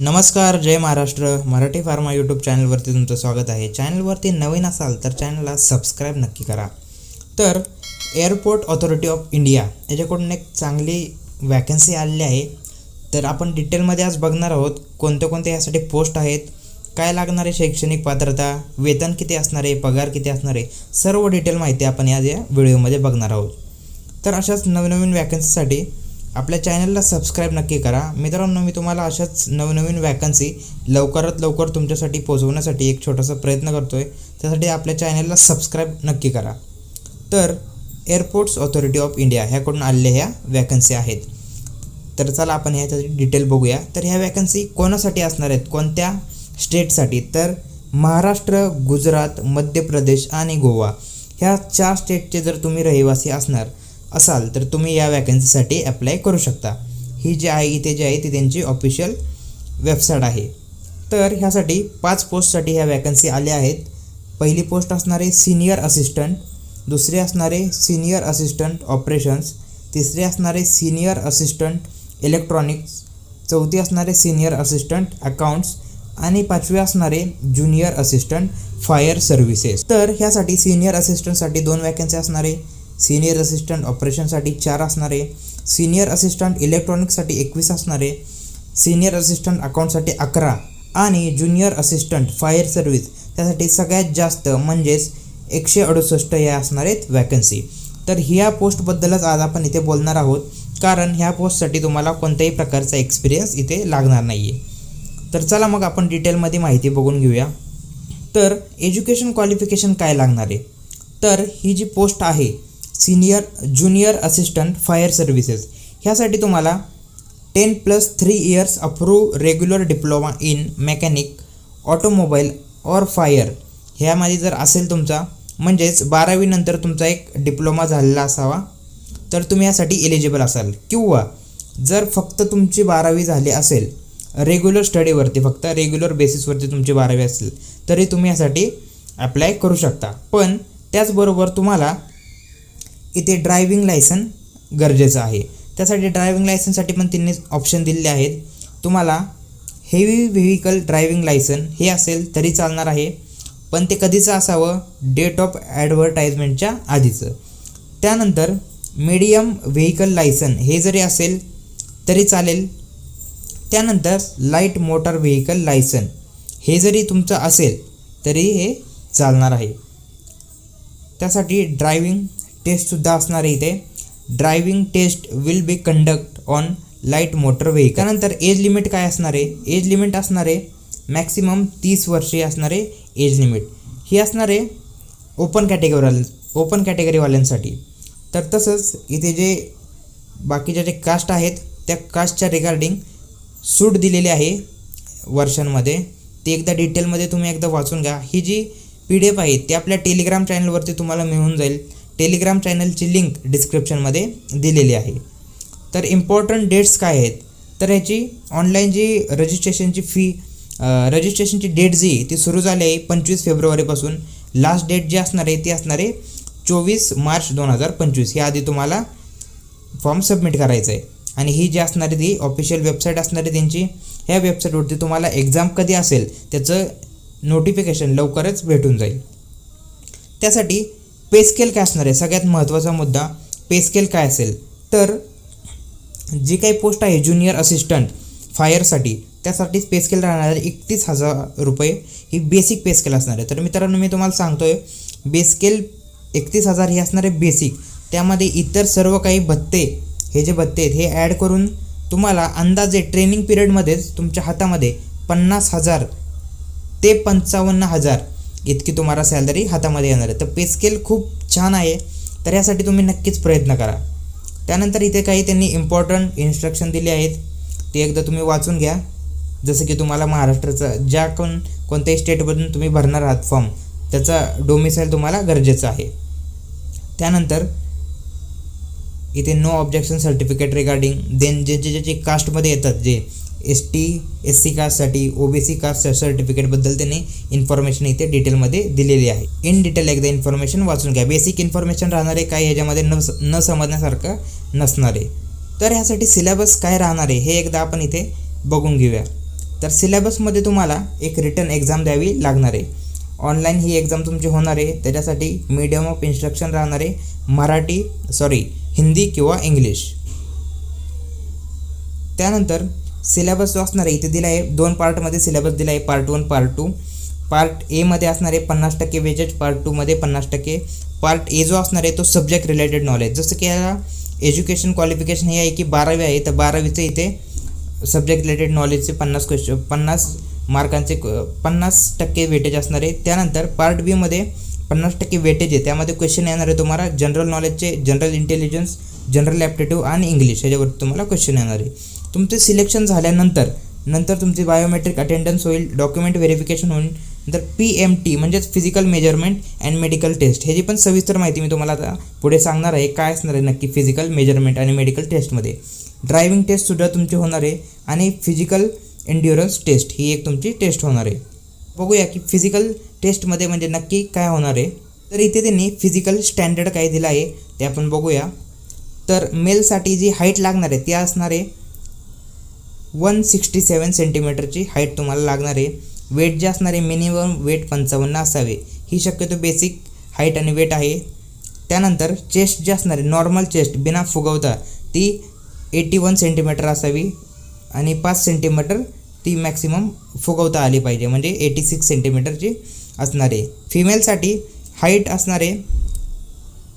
नमस्कार जय Maharashtra. Marathi pharma YouTube चॅनलवरती तुमचं स्वागत आहे. चॅनलवरती नवीन असाल तर चॅनलला सबस्क्राईब नक्की करा. तर एअरपोर्ट ऑथॉरिटी ऑफ इंडिया याच्याकडून एक चांगली वॅकन्सी आलेली आहे. तर आपण डिटेलमध्ये आज बघणार आहोत कोणते कोणते यासाठी पोस्ट आहेत काय लागणारे शैक्षणिक पात्रता वेतन किती असणार आहे पगार किती असणार आहे सर्व डिटेल माहिती आपण या व्हिडिओमध्ये बघणार आहोत. तर अशाच नवनवीन वॅकन्सीसाठी आपल्या चॅनलला सबस्क्राईब नक्की करा. मित्रांनो मी तुम्हाला अशाच नवनवीन वॅकन्सी लवकरात लवकर तुमच्यासाठी पोचवण्यासाठी एक छोटासा प्रयत्न करतो आहे त्यासाठी आपल्या चॅनलला सबस्क्राईब नक्की करा. तर एअरपोर्ट्स ऑथॉरिटी ऑफ इंडिया ह्याकडून आलेल्या ह्या वॅकन्सी आहेत. तर चला आपण ह्याच्यासाठी डिटेल बघूया. तर ह्या वॅकन्सी कोणासाठी असणार आहेत? कोणत्या स्टेटसाठी तर महाराष्ट्र गुजरात मध्य प्रदेश आणि गोवा. ह्या चार स्टेटचे जर तुम्ही रहिवासी असणार असाल तर तुम्ही या वॅकन्सीसाठी अप्लाय करू शकता. ही जी आहे इथे जी आहे ती त्यांची ऑफिशियल वेबसाईट आहे. तर ह्यासाठी पाच पोस्टसाठी ह्या वॅकन्सी आल्या आहेत. पहिली पोस्ट असणारे सिनियर असिस्टंट दुसरे असणारे सिनियर असिस्टंट ऑपरेशन्स तिसरे असणारे सिनियर असिस्टंट इलेक्ट्रॉनिक्स चौथी असणारे सिनियर असिस्टंट अकाउंट्स आणि पाचवे असणारे ज्युनियर असिस्टंट फायर सर्व्हिसेस तर ह्यासाठी सिनियर असिस्टंटसाठी दोन वॅकन्सी असणारे. सिनियर असिस्टंट ऑपरेशनसाठी चार असणारे सिनियर असिस्टंट इलेक्ट्रॉनिक्ससाठी एकवीस असणारे सिनियर असिस्टंट अकाउंटसाठी अकरा आणि ज्युनियर असिस्टंट फायर सर्व्हिस त्यासाठी सगळ्यात जास्त म्हणजेच एकशे अडुसष्ट या असणार आहेत वॅकन्सी तर ह्या पोस्टबद्दलच आज आपण इथे बोलणार आहोत कारण ह्या पोस्टसाठी तुम्हाला कोणत्याही प्रकारचा एक्सपिरियन्स इथे लागणार नाही आहे तर चला मग आपण डिटेलमध्ये माहिती बघून घेऊया. तर एज्युकेशन क्वालिफिकेशन काय लागणार आहे? तर ही जी पोस्ट आहे senior junior assistant fire services. ह्यासाठी तुम्हाला ten plus three years approve regular diploma in mechanic automobile or fire. ह्यामध्ये जर असेल तुमचा म्हणजेच बारावीनंतर तुमचा एक डिप्लोमा झालेला असावा तर तुम्ही यासाठी एलिजिबल असाल. किंवा जर फक्त तुमची बारावी झाली असेल रेग्युलर स्टडीवरती फक्त रेग्युलर बेसिसवरती तुमची बारावी असेल तरी तुम्ही यासाठी अप्लाय करू शकता. पण त्याचबरोबर तुम्हाला इथे ड्रायविंग लायसन गरजेचं आहे. त्यासाठी ड्रायविंग लायसनसाठी पण त्यांनी ऑप्शन दिलेले आहेत. तुम्हाला हेवी व्हेकल ड्रायविंग लायसन हे असेल तरी चालणार आहे. पण ते कधीचं असावं? डेट ऑफ ॲडव्हर्टाईजमेंटच्या आधीचं. त्यानंतर मीडियम व्हेकल लायसन हे जरी असेल तरी चालेल. त्यानंतर लाइट मोटर व्हेकल लायसन हे जरी तुमचं असेल तरी हे चालणार आहे. त्यासाठी ड्रायविंग टेस्टसुद्धा असणार आहे इथे. Driving test will be conduct on light motor vehicle त्यानंतर एज लिमिट काय असणार आहे? एज लिमिट असणार आहे मॅक्सिमम तीस वर्षे असणार आहे एज लिमिट ही असणार आहे ओपन कॅटेगरीवाल्या ओपन कॅटेगरीवाल्यांसाठी तर तसंच इथे जे बाकीच्या जे कास्ट आहेत त्या कास्टच्या रिगार्डिंग सूट दिलेली आहे वर्षांमध्ये. ते एकदा डिटेलमध्ये तुम्ही एकदा वाचून घ्या. ही जी पी डी एफ आहे ती आपल्या टेलिग्राम चॅनलवरती तुम्हाला मिळून जाईल. टेलिग्राम चॅनलची लिंक डिस्क्रिप्शनमध्ये दिलेली आहे. तर इम्पॉर्टंट डेट्स काय आहेत? तर ह्याची ऑनलाईन जी रजिस्ट्रेशनची फी रजिस्ट्रेशनची डेट जी ती सुरू झाली आहे पंचवीस फेब्रुवारीपासून. लास्ट डेट जी असणार आहे ती असणार आहे चोवीस मार्च दोन हजार पंचवीस. ह्या आधी तुम्हाला फॉर्म सबमिट करायचं आहे. आणि ही जी असणारी ती ऑफिशियल वेबसाईट असणारी त्यांची. ह्या वेबसाईटवरती तुम्हाला एक्झाम कधी असेल त्याचं नोटिफिकेशन लवकरच भेटून जाईल. त्यासाठी पेस्केल काय असणार आहे? सगळ्यात महत्त्वाचा मुद्दा पेस्केल काय असेल? तर जी काही पोस्ट आहे ज्युनियर असिस्टंट फायरसाठी त्यासाठी पेस्केल राहणार आहे एकतीस हजार रुपये ही बेसिक पेस्केल असणार आहे. तर मित्रांनो मी तुम्हाला सांगतोय बेस्केल एकतीस हजार हे असणार आहे बेसिक त्यामध्ये इतर सर्व काही भत्ते हे जे भत्ते आहेत हे ॲड करून तुम्हाला अंदाजे ट्रेनिंग पिरियडमध्येच तुमच्या हातामध्ये पन्नास हजार ते पंचावन्न हजार इतकी तुम्हाला सॅलरी हातामध्ये येणार आहे. तर पे स्केल खूप छान आहे. तर यासाठी तुम्ही नक्कीच प्रयत्न करा. त्यानंतर इथे काही त्यांनी इम्पॉर्टंट इन्स्ट्रक्शन दिले आहेत. ते एकदा तुम्ही वाचून घ्या. जसं की तुम्हाला महाराष्ट्राचं ज्या कोण कोणत्याही स्टेटमधून तुम्ही भरणार आहात फॉर्म त्याचा डोमिसाईल तुम्हाला गरजेचं आहे. त्यानंतर इथे no objection certificate regarding then जे जे जे कास्टमध्ये येतात जे एस टी एस सी कास्टसाठी ओ बी सी कास्ट सर्टिफिकेटबद्दल त्यांनी इन्फॉर्मेशन इथे डिटेलमध्ये दिलेली आहे. इन डिटेल एकदा इन्फॉर्मेशन वाचून घ्या. बेसिक इन्फॉर्मेशन राहणार आहे काय ह्याच्यामध्ये न न समजण्यासारखं नसणार. आहे तर ह्यासाठी सिलेबस काय राहणार आहे हे एकदा आपण इथे बघून घेऊया. तर सिलेबसमध्ये तुम्हाला एक रिटर्न एक्झाम द्यावी लागणार. आहे ऑनलाईन ही एक्झाम तुमची होणार आहे. त्याच्यासाठी मीडियम ऑफ इन्स्ट्रक्शन राहणार आहे मराठी सॉरी हिंदी किंवा इंग्लिश. त्यानंतर सिलेबस जो असणार आहे इथे दिला आहे दोन पार्टमध्ये सिलेबस दिला आहे part one part two part एमध्ये असणार आहे पन्नास टक्के वेजेज पार्ट टूमध्ये पन्नास टक्के. पार्ट ए जो असणार आहे तो सब्जेक्ट रिलेटेड नॉलेज जसं की याला एज्युकेशन क्वालिफिकेशन हे आहे की बारावी आहे तर बारावीचं इथे सब्जेक्ट रिलेटेड नॉलेजचे पन्नास क्वेश्चन पन्नास मार्कांचे पन्नास टक्के वेटेज असणार. आहे त्यानंतर पार्ट बीमध्ये पन्नास टक्के वेटेज आहे. त्यामध्ये क्वेश्चन येणार आहे तुम्हाला जनरल नॉलेजचे जनरल इंटेलिजन्स जनरल ॲप्टिट्यूड आणि इंग्लिश ह्याच्यावरती तुम्हाला क्वेश्चन येणार आहे. तुमचे सिलेक्शन झाल्यानंतर नंतर तुमची बायोमेट्रिक अटेंडन्स होईल डॉक्युमेंट व्हेरिफिकेशन होईल नंतर पी एम टी म्हणजेच physical measurement and medical test ह्याची पण सविस्तर माहिती मी तुम्हाला आता पुढे सांगणार आहे. काय असणार आहे नक्की फिजिकल मेजरमेंट आणि मेडिकल टेस्टमध्ये ड्रायव्हिंग टेस्टसुद्धा तुमची होणार आहे आणि फिजिकल एन्ड्युरन्स टेस्ट ही एक तुमची टेस्ट होणार आहे. बघूया की फिजिकल टेस्टमध्ये म्हणजे नक्की काय होणार आहे. तर इथे त्यांनी फिजिकल स्टँडर्ड काय दिलं आहे ते आपण बघूया. तर मेलसाठी जी हाईट लागणार आहे ती असणार आहे वन सिक्स्टी सेवन सेंटीमीटरची हाईट तुम्हाला लागणार आहे. वेट जे असणारे मिनिमम वेट पंचावन्न असावे. ही शक्यतो बेसिक हाईट आणि वेट आहे. त्यानंतर चेस्ट जे असणारे नॉर्मल चेस्ट बिना फुगवता ती एटी वन सेंटीमीटर असावी आणि पाच सेंटीमीटर ती मॅक्सिमम फुगवता आली पाहिजे. म्हणजे एटी सिक्स सेंटीमीटरची असणारे फिमेलसाठी हाईट असणारे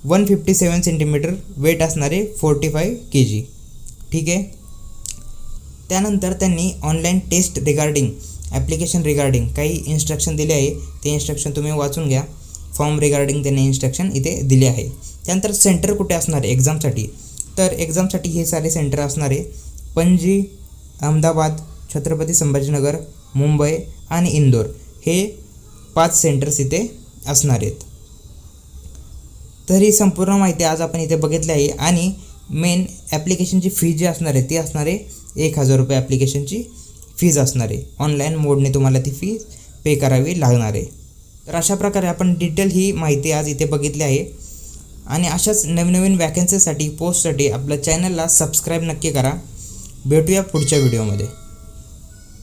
one fifty seven centimetre weight असणारे फोर्टी फाय के जी ठीक आहे? त्यानंतर त्यांनी online test regarding application regarding काही इन्स्ट्रक्शन दिले आहे. ते इन्स्ट्रक्शन तुम्ही वाचून घ्या. फॉर्म रिगार्डिंग त्यांनी इन्स्ट्रक्शन इथे दिले आहे. त्यानंतर सेंटर कुठे असणार आहे? एक्झामसाठी तर एक्झामसाठी हे सारे सेंटर असणार आहे. पणजी अहमदाबाद छत्रपती संभाजीनगर मुंबई आणि इंदोर. हे पाच सेंटर्स इथे असणार आहेत. तर ही संपूर्ण माहिती आज आपण इथे बघितली आहे. आणि मेन ॲप्लिकेशनची फी जी असणार आहे ती असणार आहे एक हजार रुपये ॲप्लिकेशनची फीज असणार आहे. ऑनलाईन मोडने तुम्हाला ती फी पे करावी लागणार आहे. तर अशा प्रकारे आपण डिटेल ही माहिती आज इथे बघितली आहे. आणि अशाच नवीन नवीन वॅकन्सीसाठी पोस्टसाठी आपल्या चॅनलला सबस्क्राईब नक्की करा. भेटूया पुढच्या व्हिडिओमध्ये